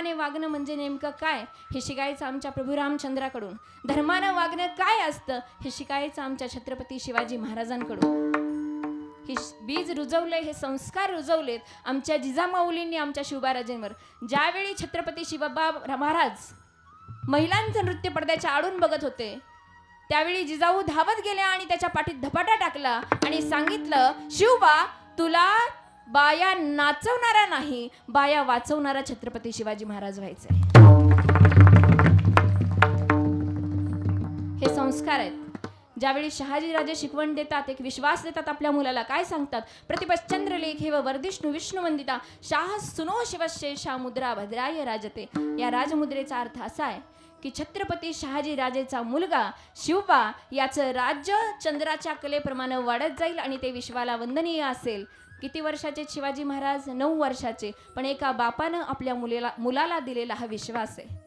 धर्माने वागणं म्हणजे नेमकं काय? हे शिकायचं आमच्या प्रभू रामचंद्राकडून. धर्मानं वागणं काय असतं? हे शिकायचं आमच्या छत्रपती शिवाजी महाराजांकडून. हे बीज रुजवले हे संस्कार रुजवलेत आमच्या जिजामाऊलींनी आमच्या शिवबाराजेंवर. ज्यावेळी छत्रपती शिवबा महाराज महिलांचं नृत्य पडद्याच्या आडून बघत होते त्यावेळी जिजाऊ धावत गेल्या आणि त्याच्या पाठीत धपाटा टाकला आणि सांगितलं शिवबा तुला बाया नाचवणारा नाही बाया वाचवणारा छत्रपती शिवाजी महाराज व्हायचे. हे संस्कार आहेत. ज्यावेळी शहाजीराजे शिकवण देतात एक विश्वास देतात आपल्या मुलाला काय सांगतात? प्रतिपश्चंद्र लेखे व वर्धिष्णू विष्णू वंदिता शाह सुनो शिवशेषा मुद्रा भद्राय राजते. या राजमुद्रेचा अर्थ असा आहे की छत्रपती शहाजी राजेचा मुलगा शिवबा याचं राज्य चंद्राच्या कलेप्रमाणे वाढत जाईल आणि ते विश्वाला वंदनीय असेल. किती वर्षाचे शिवाजी महाराज? नऊ वर्षाचे. पण एका बापानं आपल्या मुलीला मुलाला दिलेला हा विश्वास आहे.